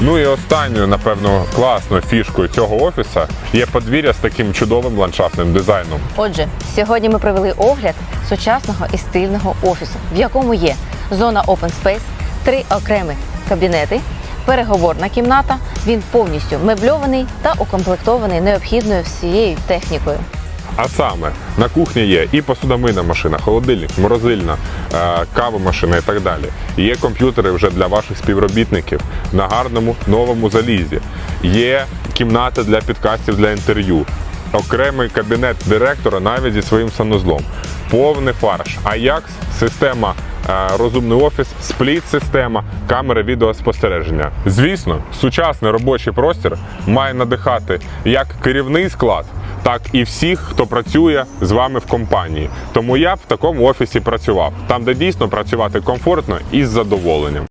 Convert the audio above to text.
Ну і останньою, напевно, класною фішкою цього офісу є подвір'я з таким чудовим ландшафтним дизайном. Отже, сьогодні ми провели огляд сучасного і стильного офісу, в якому є зона Open Space, три окремі кабінети, переговорна кімната. Він повністю мебльований та укомплектований необхідною всією технікою. А саме на кухні є і посудомийна машина, холодильник, морозильна, е, кавомашина і так далі. Є комп'ютери вже для ваших співробітників на гарному новому залізі. Є кімната для підкастів для інтерв'ю, окремий кабінет директора навіть зі своїм санузлом. Повний фарш. Ajax, система е, розумний офіс, спліт-система, камери відеоспостереження. Звісно, сучасний робочий простір має надихати як керівний склад, так і всіх, хто працює з вами в компанії. Тому я в такому офісі працював, там, де дійсно працювати комфортно і з задоволенням.